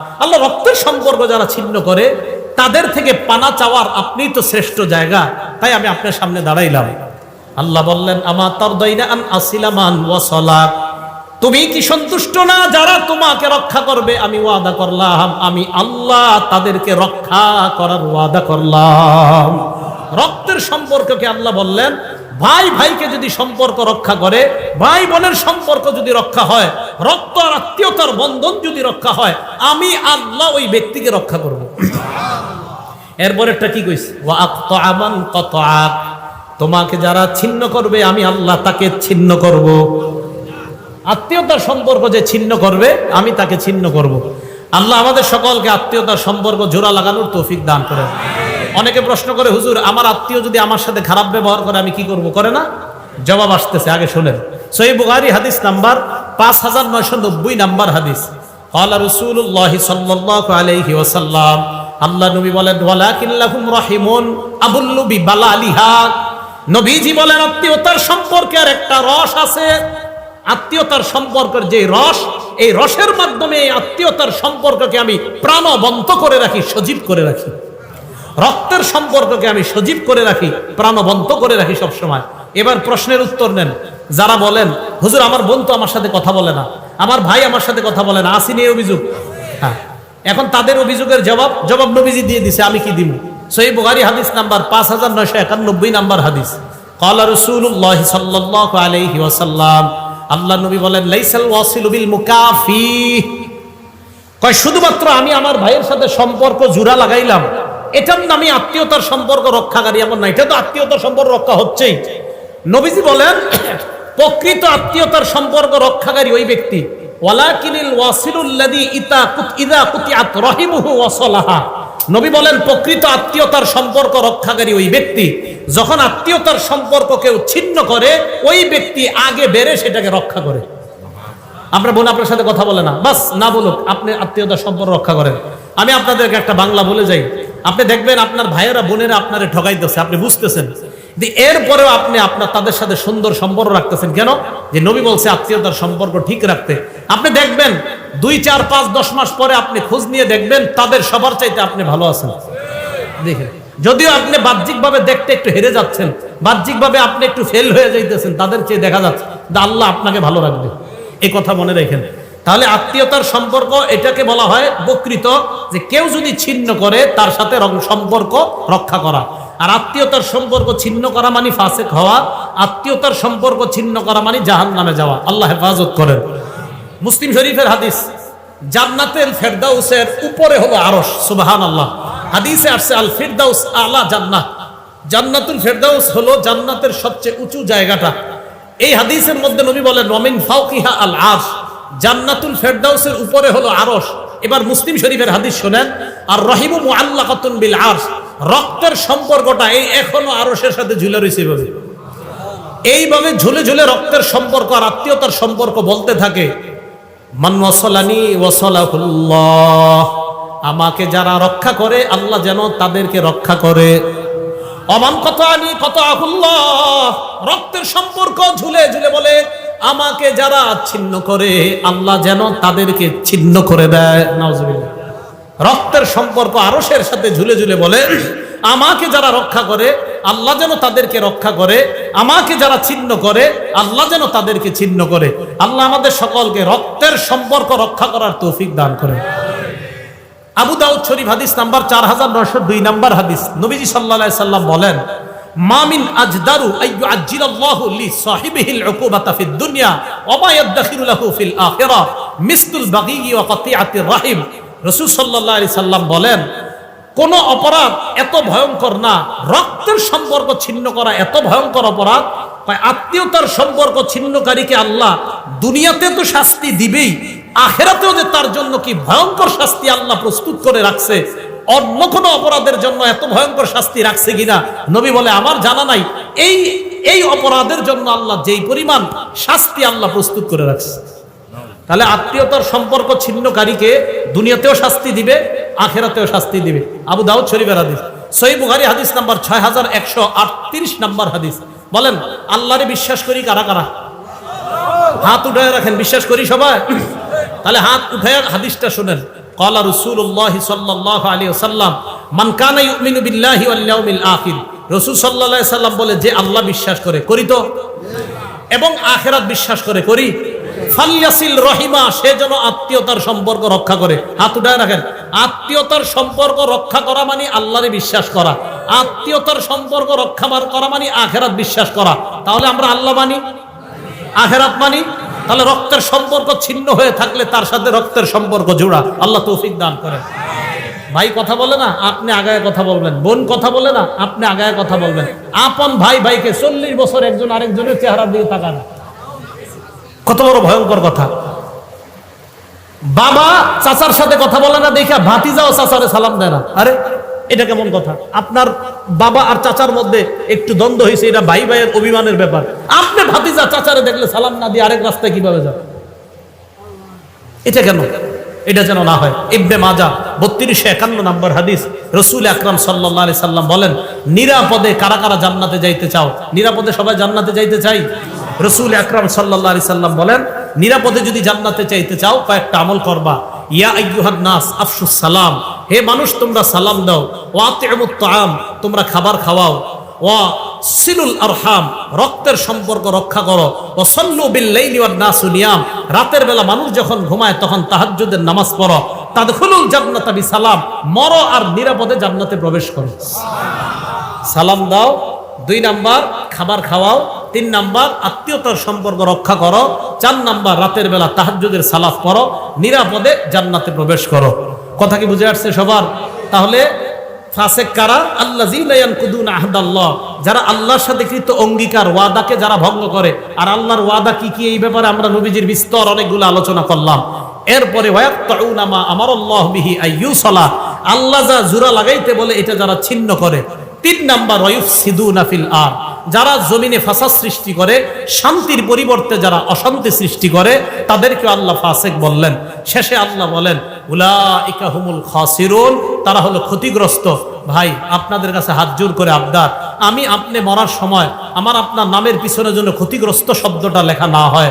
আল্লাহ রক্তের সম্পর্ক যারা ছিন্ন করে, তাদের থেকে পানা চাওয়ার আপনি তো শ্রেষ্ঠ জায়গা। তাই আমি আপনার সামনে দাঁড়াইলাম। আল্লাহ বললেন আমার তার তুমি কি সন্তুষ্ট না? যারা তোমাকে রক্ষা করবে, আমি ওয়াদা করলাম। আমি আল্লাহ তাদেরকে রক্ষা করার ওয়াদা করলাম। রক্তের সম্পর্ককে আল্লাহ বললেন ভাই ভাইকে যদি সম্পর্ক রক্ষা করে, ভাই বোনের সম্পর্ক যদি রক্ষা হয়, রক্ত আর আত্মীয়তার বন্ধন যদি রক্ষা হয়, আমি আল্লাহ ওই ব্যক্তিকে রক্ষা করব। এরপরেরটা কি কইছে? আমান তোমাকে যারা ছিন্ন করবে, আমি আল্লাহ তাকে ছিন্ন করব। আত্মীয়তার সম্পর্ক যে ছিন্ন করবে, আমি তাকে ছিন্ন করব। আল্লাহ আমাদের সকলকে আত্মীয়তার সম্পর্ক জোড়া লাগানোর তৌফিক দান করেন। অনেকে প্রশ্ন করে, হুজুর, আমার আত্মীয় যদি আমার সাথে খারাপ ব্যবহার করে, আমি কি করব? করে না? জবাব আসতেছে, আগে শোনেন। সহি বুহারি হাদিস নাম্বার পাঁচ হাজার নয়শো নব্বই নাম্বার হাদিস। হলা রসুল্লাহ সাল্লাহ আলহি ওসাল্লাম আল্লাহ নবী বলেন ওয়ালাকিল্লাহুম রহিমুন আবুল বালা আলিহা নবীজি বলেন, আত্মীয়তার সম্পর্কে আর একটা রস আছে। আত্মীয়তার সম্পর্কের যে রস, এই রসের মাধ্যমে এই আত্মীয়তার সম্পর্ককে আমি প্রাণবন্ত করে রাখি, সজীব করে রাখি। রক্তের সম্পর্ককে আমি সজীব করে রাখি, প্রাণবন্ত করে রাখি সব সময় এবার প্রশ্নের উত্তর নেন। যারা বলেন, হুজুর, আমার বোন তো আমার সাথে কথা বলে না। আমার ভাই আমার সাথে কথা বলে না। আসিনি অভিযোগ? হ্যাঁ। এখন তাদের অভিযোগের জবাব জবাব নবীজি দিয়ে দিছে, আমি কি দিব সহি বুখারী হাদিস নাম্বার পাঁচ হাজার নয়শো একানব্বই নাম্বার হাদিস। কলা রসুল্লাহ সাল্লাহ আলাইহি ওয়াসাল্লাম। নবী বলেন, লাইসাল ওয়াসিলু বিল মুকাফি। কয়, শুধুমাত্র আমি আমার ভাইয়ের সাথে সম্পর্ক জোড়া লাগাইলাম। এটার নামে আত্মীয়তার সম্পর্ক রক্ষাকারী এমন না, এটা তো আত্মীয়তার সম্পর্ক রক্ষা হচ্ছেই। নবীজি বলেন, প্রকৃত আত্মীয়তার সম্পর্ক রক্ষাকারী ওই ব্যক্তি। ওয়ালাকিনিল ওয়াসিলুল্লাযী ইতা কুত নবী বলেন, প্রকৃত আত্মীয়তার সম্পর্ক রক্ষাকারী ওই ব্যক্তি। যখন আত্মীয়তার সম্পর্ক কেউ ছিন্ন করে, ওই ব্যক্তি আগে বেড়ে সেটাকে রক্ষা করে। আপনার বোন আপনার সাথে কথা বলে না। বাস, না বলুক, আপনি আত্মীয়তার সম্পর্ক রক্ষা করেন। আমি আপনাদেরকে একটা বাংলা বলে যাই। আপনি দেখবেন আপনার ভাইয়েরা, বোনেরা আপনারে ঠকাইতেছে আপনি বুঝতেছেন। এরপরেও আপনি আপনার তাদের সাথে সুন্দর সম্পর্ক রাখতেছেন। কেন? যে নবী বলছে আত্মীয়তার সম্পর্ক ঠিক রাখতে। আপনি দেখবেন দুই, চার, পাঁচ, দশ মাস পরে আপনি খোঁজ নিয়ে দেখবেন তাদের সবার চাইতে আপনি ভালো আছেন। দেখেন, যদিও আপনি বাহ্যিকভাবে দেখতে একটু হেরে যাচ্ছেন, বাহ্যিকভাবে আপনি একটু ফেল হয়ে যাইতেছেন, তাদের চেয়ে দেখা যাচ্ছে আল্লাহ আপনাকে ভালো রাখবে। এই কথা মনে রেখেন। তাহলে আত্মীয়তার সম্পর্ক এটাকে বলা হয় বকৃত যে কেউ যদি ছিন্ন করে, তার সাথে সম্পর্ক রক্ষা করা। আর আত্মীয়তার সম্পর্ক ছিন্ন করা মানে ফাসেক হওয়া, আত্মীয়তার সম্পর্ক ছিন্ন করা মানে জাহান নামে যাওয়া। আল্লাহ হেফাজত করেন। মুসলিম শরীফের হাদিস জান্নাতের ফেরদাউসের উপরে হলো আরস সুবাহান আল্লাহ হাদিসে আসছে, আল ফিরদাউস আলা জান্নাত জান্নাতুল ফেরদাউস হলো জান্নাতের সবচেয়ে উঁচু জায়গাটা। এই হাদিসের মধ্যে নবী বলেন রমিন ফাউকিহা আল আরশ। জান্নাতুল ফেরদাউসের উপরে হলো আরশ। এবার মুসলিম শরীফের হাদিস শোনেন, আর রহিমু মুআল্লাকাতুন বিল আরশ। রক্তের সম্পর্কটা এই এখনও আরসের সাথে ঝুলে রয়েছে এভাবে। এইভাবে ঝুলে ঝুলে রক্তের সম্পর্ক আর আত্মীয়তার সম্পর্ক বলতে থাকে, মান ওয়াসালানি ওয়াসালাহুল্লাহ। আমাকে যারা রক্ষা করে, আল্লাহ যেন তাদেরকে রক্ষা করে। অমান কত আনি কত আহুল্লাহ রক্তের সম্পর্ক ঝুলে ঝুলে বলে আমাকে যারা ছিন্ন করে, আল্লাহ যেন তাদেরকে ছিন্ন করে দেয়। রক্তের সম্পর্ক আরসের সাথে ঝুলে ঝুলে বলে, আমাকে যারা রক্ষা করে, আল্লাহ যেন তাদেরকে রক্ষা করে। আমাকে যারা ছিন্ন করে, আল্লাহ যেন তাদেরকে ছিন্ন করে। আল্লাহ আমাদের সকলকে রক্তের সম্পর্ক রক্ষা করার তৌফিক দান করে আবু দাউদ শরীফ হাদিস নাম্বার চার হাজার নশো দুই নাম্বার হাদিস। নবীজি সাল্লাহ সাল্লাম বলেন মামিন আজদারু আইয়ু লি সাহিবিহিল উকুবাতা ফিদ দুনিয়া ওয়া মা লাহু ফিল মিসলুল বাগী ওয়া রাহিম। রাসূল সাল্লাল্লাহু আলাইহি সাল্লাম বলেন, কোন অপরাধ এত ভয়ঙ্কর না, রক্তের সম্পর্ক ছিন্ন করা এত ভয়ঙ্কর অপরাধ কয় আত্মীয়তার সম্পর্ক ছিন্নকারীকে আল্লাহ দুনিয়াতে তো শাস্তি দিবেই, আখেরাতেও যে তার জন্য কি ভয়ঙ্কর শাস্তি আল্লাহ প্রস্তুত করে রাখছে অন্য কোনো অপরাধের জন্য এত ভয়ঙ্কর শাস্তি রাখছে কিনা? নবী বলে, আমার জানা নাই। এই এই অপরাধের জন্য আল্লাহ যেই পরিমাণ শাস্তি আল্লাহ প্রস্তুত করে রাখছে। তাহলে আত্মীয়তার সম্পর্ক ছিন্নকারীকে দুনিয়াতেও শাস্তি দিবে, আখেরাতেও শাস্তি দিবে। আবু দাউদ শরীফের হাদিস। সহি বুখারি হাদিস নাম্বার ছয় হাজার একশো আটত্রিশ নাম্বার হাদিস। বলেন, আল্লাহরে বিশ্বাস করি কারা কারা? হাত উঠে রাখেন, বিশ্বাস করি সবাই। তাহলে হাত উঠে হাদিসটা শুনেন। قال رسول الله صلى الله عليه وسلم من كان يؤمن بالله واليوم الآخر রসুল সাল্লাহ সাল্লাম বলে যে আল্লাহ বিশ্বাস করে করি তো এবং আখেরাত বিশ্বাস করে করি ফালিয়াসিল রহিমা সে যেন আত্মীয়তার সম্পর্ক রক্ষা করে হাত উঠায় রাখেন আত্মীয়তার সম্পর্ক রক্ষা করা মানে আল্লাহরে বিশ্বাস করা আত্মীয়তার সম্পর্ক রক্ষা মার- করা মানে আখেরাত বিশ্বাস করা তাহলে আমরা আল্লাহ মানি আখেরাত মানি তাহলে রক্তের সম্পর্ক ছিন্ন হয়ে থাকলে তার সাথে রক্তের সম্পর্ক জোড়া। আল্লাহ তৌফিক দান করেন। ভাই কথা বলে না? আপনি আগায় কথা বলবেন। বোন কথা বলে না? আপনি আগায় কথা বলবেন। আপন ভাই ভাইকে চল্লিশ বছর একজন আরেকজনের চেহারার দিকে তাকান। কত বড় ভয়ঙ্কর কথা। বাবা চাচার সাথে কথা বলে না, দেখে ভাতিজাও চাচারে সালাম দেয় না। আরে এটা কেমন কথা? আপনার বাবা আর চাচার মধ্যে একটু দ্বন্দ্ব হয়েছে, এটা ভাই ভাইয়ের অভিমানের ব্যাপার। আপনি ভাতিজা চাচারে দেখলে সালাম না দিয়ে আরেক রাস্তায় কীভাবে যান? এটা কেন? এটা যেন না হয়। ইবনে মাজা বত্রিশশো একান্ন নম্বর হাদিস রসুল আকরাম সাল্লাহ আলি সাল্লাম বলেন, নিরাপদে কারা কারা জান্নাতে যাইতে চাও? নিরাপদে সবাই জান্নাতে যাইতে চাই? রসুল আকরাম সাল্লাহ আলি সাল্লাম বলেন, নিরাপদে যদি জান্নাতে চাইতে চাও, কয়েকটা আমল করবা। ইয়া আইয়ুহান নাস, আফসুস সালাম। হে মানুষ, তোমরা সালাম দাও। ওয়াতিমুত তাআম তোমরা খাবার খাওয়াও। ওয়া সিলুল আরহাম, রক্তের সম্পর্ক রক্ষা করো। ও সল্লু নিয়াম, রাতের বেলা মানুষ যখন ঘুমায়, তখন তাহাজ্জুদের নামাজ পড়ো। তাদখুলুল জান্নাতা বিসালাম, মরো আর নিরাপদে জান্নাতে প্রবেশ করো। সালাম দাও। দুই নাম্বার, খাবার খাওয়াও। তিন নাম্বার, আত্মীয়তার সম্পর্ক রক্ষা করো। চার নাম্বার, রাতের বেলা তাহাজ্জুদের সালাফ করো নিরাপদে জান্নাতে প্রবেশ করো। কথা কি বুঝে আসছে সবার? তাহলে ফাসেক কারা? আল্লাহ যারা আল্লাহর সাথে কৃত অঙ্গীকার, ওয়াদাকে যারা ভঙ্গ করে। আর আল্লাহর ওয়াদা কি কি এই ব্যাপারে আমরা নবীজির বিস্তর অনেকগুলো আলোচনা করলাম। এরপরে আমার বিহি আইয়ুসলা। আল্লাহ যা জুরা লাগাইতে বলে, এটা যারা ছিন্ন করে। তিন নাম্বার সিদু নাফিল আর যারা জমিনে ফাসাদ সৃষ্টি করে, শান্তির পরিবর্তে যারা অশান্তি সৃষ্টি করে, তাদেরকে আল্লাহ ফাসেক বললেন। শেষে আল্লাহ বলেন উলা হুমুল খাসিরুল তারা হলো ক্ষতিগ্রস্ত। ভাই, আপনাদের কাছে হাত জোর করে আবদার। আমি আপনি মরার সময় আমার আপনার নামের পিছনের জন্য ক্ষতিগ্রস্ত শব্দটা লেখা না হয়।